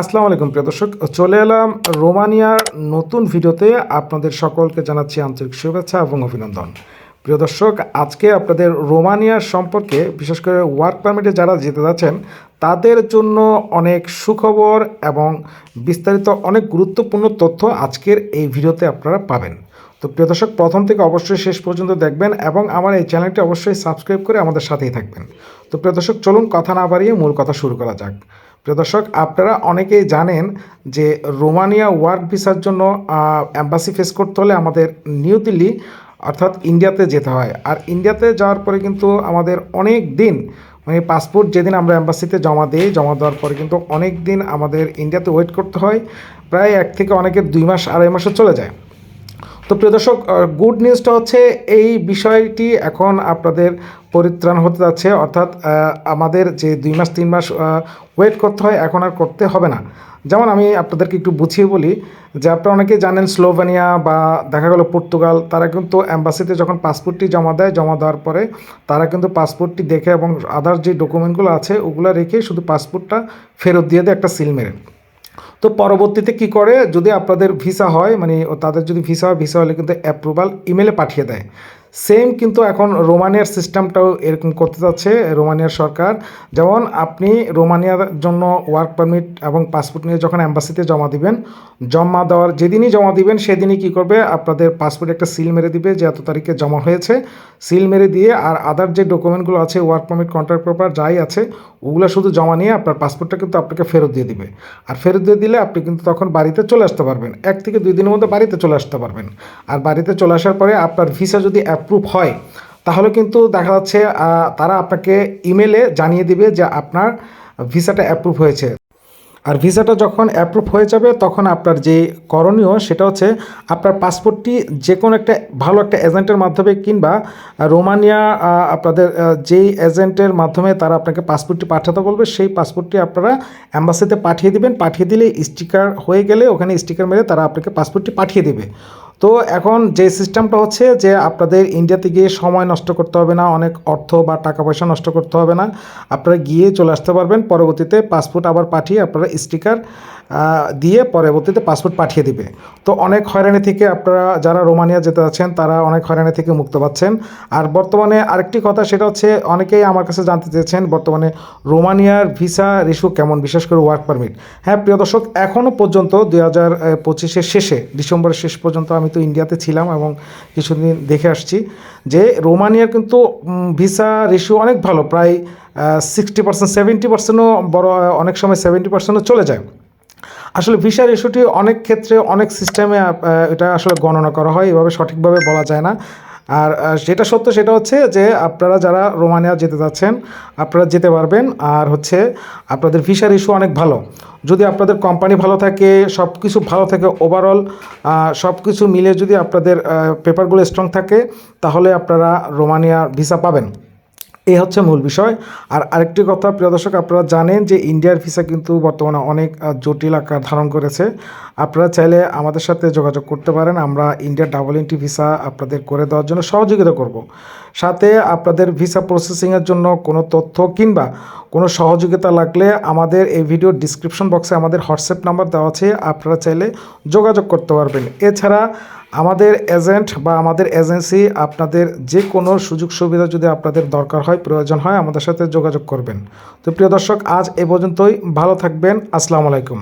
আসসালামু আলাইকুম, প্রিয় দর্শক। চলে এলাম রোমানিয়ার নতুন ভিডিওতে। আপনাদের সকলকে জানাচ্ছি আন্তরিক শুভেচ্ছা এবং অভিনন্দন। প্রিয় দর্শক, আজকে আপনাদের রোমানিয়ার সম্পর্কে, বিশেষ করে ওয়ার্ক পারমিটে যারা যেতে যাচ্ছেন, তাদের জন্য অনেক সুখবর এবং বিস্তারিত অনেক গুরুত্বপূর্ণ তথ্য আজকের এই ভিডিওতে আপনারা পাবেন। তো প্রিয় দর্শক, প্রথম থেকে অবশ্যই শেষ পর্যন্ত দেখবেন এবং আমার এই চ্যানেলটি অবশ্যই সাবস্ক্রাইব করে আমাদের সাথেই থাকবেন। তো প্রিয় দর্শক, চলুন কথা না বাড়িয়ে মূল কথা শুরু করা যাক। প্রিয় দর্শক, আপনারা অনেকেই জানেন যে রোমানিয়া ওয়ার্ক ভিসার জন্য অ্যাম্বাসি ফেস করতে হলে আমাদের নিউ দিল্লি, অর্থাৎ ইন্ডিয়াতে যেতে হয়। আর ইন্ডিয়াতে যাওয়ার পরে কিন্তু আমাদের অনেক দিন মানে পাসপোর্ট যেদিন আমরা অ্যাম্বাসিতে জমা দিই, জমা দেওয়ার পরে কিন্তু অনেক দিন আমাদের ইন্ডিয়াতে ওয়েট করতে হয়। প্রায় এক থেকে অনেকের দুই মাস, আড়াই মাসও চলে যায়। তো প্রিয় দর্শক গুড নিউজটা হচ্ছে এই বিষয়টি এখন আপনাদের পরিত্রাণ হতে যাচ্ছে। অর্থাৎ আমাদের যে দুই মাস, তিন মাস ওয়েট করতে হয়, এখন আর করতে হবে না। যেমন আমি আপনাদেরকে একটু বুঝিয়ে বলি যে আপনারা অনেকেই জানেন স্লোভেনিয়া বা দেখা গেল পর্তুগাল, তারা কিন্তু অ্যাম্বাসিতে যখন পাসপোর্টটি জমা দেয়, জমা দেওয়ার পরে তারা কিন্তু পাসপোর্টটি দেখে এবং আদার যে ডকুমেন্টগুলো আছে, ওগুলো রেখে শুধু পাসপোর্টটা ফেরত দিয়ে দেয়, একটা সিল মেরে। তো পরবর্তীতে কি করে? যদি আপনাদের ভিসা হয় মানে তাদের যদি ভিসা হয়, ভিসা হলে কিন্তু অ্যাপ্রুভাল ইমেলে পাঠিয়ে দেয়। সেম কিন্তু এখন রোমানিয়ার সিস্টেমটাও এরকম করতে যাচ্ছে, রোমানিয়ার সরকার। যেমন আপনি রোমানিয়ার জন্য ওয়ার্ক পারমিট এবং পাসপোর্ট নিয়ে যখন অ্যাম্বাসিতে জমা দিবেন, জমা দেওয়ার যেদিনই জমা দিবেন, সেদিনই কি করবে? আপনাদের পাসপোর্ট একটা সিল মেরে দিবে যে এত তারিখে জমা হয়েছে। সিল মেরে দিয়ে আর আদার যে ডকুমেন্টগুলো আছে ওয়ার্ক পারমিট কন্ট্রাক্ট পেপার যাই আছে, ওগুলো শুধু জমা নিয়ে আপনার পাসপোর্টটা কিন্তু আপনাকে ফেরত দিয়ে দিবে। আর ফেরত দিয়ে দিলে আপনি কিন্তু তখন বাড়িতে চলে আসতে পারবেন। এক থেকে দুই দিনের মধ্যে বাড়িতে চলে আসতে পারবেন। আর বাড়িতে চলে আসার পরে আপনার ভিসা যদি অ্যাপ্রুভ হয়, তাহলে কিন্তু দেখা যাচ্ছে তারা আপনাকে ইমেলে জানিয়ে দিবে যে আপনার ভিসাটা অ্যাপ্রুভ হয়েছে। আর ভিসাটা যখন অ্যাপ্রুভ হয়ে যাবে, তখন আপনার যে করণীয় সেটা হচ্ছে আপনার পাসপোর্টটি যে কোনো একটা ভালো একটা এজেন্টের মাধ্যমে কিংবা রোমানিয়া আপনাদের যেই এজেন্টের মাধ্যমে তারা আপনাকে পাসপোর্টটি পাঠাতে বলবে, সেই পাসপোর্টটি আপনারা অ্যাম্বাসিতে পাঠিয়ে দিবেন। পাঠিয়ে দিলে স্টিকার হয়ে গেলে ওখানে স্টিকার মেরে তারা আপনাকে পাসপোর্টটি পাঠিয়ে দেবে। তো এখন যে সিস্টেমটা হচ্ছে যে আপনাদের ইন্ডিয়াতে গিয়ে সময় নষ্ট করতে হবে না, অনেক অর্থ বা টাকা পয়সা নষ্ট করতে হবে না। আপনারা গিয়ে চলে আসতে পারবেন, পরবর্তীতে পাসপোর্ট আবার পাঠিয়ে আপনারা স্টিকার দিয়ে পরবর্তীতে পাসপোর্ট পাঠিয়ে দিবে। তো অনেক হয়রানি থেকে আপনারা যারা রোমানিয়া যেতে যাচ্ছেন, তারা অনেক হয়রানি থেকে মুক্ত পাচ্ছেন। আর বর্তমানে আরেকটি কথা, সেটা হচ্ছে অনেকেই আমার কাছে জানতে চেয়েছেন, বর্তমানে রোমানিয়ার ভিসা রিস্যু কেমন, বিশেষ করে ওয়ার্ক পারমিট হ্যাঁ প্রিয় দর্শক এখনও পর্যন্ত দুই হাজার পঁচিশের শেষে, ডিসেম্বরের শেষ পর্যন্ত আমি তো ইন্ডিয়াতে ছিলাম এবং কিছুদিন দেখে আসছি যে রোমানিয়ার কিন্তু ভিসা রেশিও অনেক ভালো, প্রায় সিক্সটি পার্সেন্ট সেভেন্টি পার্সেন্টও বড়, অনেক সময় সেভেন্টি পার্সেন্টও চলে যায়। আসলে ভিসা রেশিওটি অনেক ক্ষেত্রে অনেক সিস্টেমে এটা আসলে গণনা করা হয়, এভাবে সঠিকভাবে বলা যায় না। আর সেটা সত্য সেটা হচ্ছে যে আপনারা যারা রোমানিয়া যেতে যাচ্ছেন, আপনারা যেতে পারবেন। আর হচ্ছে আপনাদের ভিসার ইস্যু অনেক ভালো। যদি আপনাদের কোম্পানি ভালো থাকে সব কিছু ভালো থাকে ওভারঅল সব কিছু মিলে যদি আপনাদের পেপারগুলো স্ট্রং থাকে, তাহলে আপনারা রোমানিয়া ভিসা পাবেন। এই হচ্ছে মূল বিষয়। আর আরেকটি কথা, প্রিয় দর্শক, আপনারা জানেন যে ইন্ডিয়ার ভিসা কিন্তু বর্তমানে অনেক জটিল আকার ধারণ করেছে। আপনারা চাইলে আমাদের সাথে যোগাযোগ করতে পারেন। আমরা ইন্ডিয়ার ডাবল এন্ট্রি ভিসা আপনাদের করে দেওয়ার জন্য সহযোগিতা করব। সাথে আপনাদের ভিসা প্রসেসিংয়ের জন্য কোনো তথ্য কিংবা কোনো সহযোগিতা লাগলে আমাদের এই ভিডিও ডিসক্রিপশন বক্সে আমাদের হোয়াটসঅ্যাপ নাম্বার দেওয়া আছে। আপনারা চাইলে যোগাযোগ করতে পারবেন। এছাড়া আমাদের এজেন্ট বা আমাদের এজেন্সি আপনাদের যে কোনো সুযোগ সুবিধা যদি আপনাদের দরকার হয়, প্রয়োজন হয়, আমাদের সাথে যোগাযোগ করবেন। তো প্রিয় দর্শক, আজ এ পর্যন্তই। ভালো থাকবেন। আসসালামু আলাইকুম।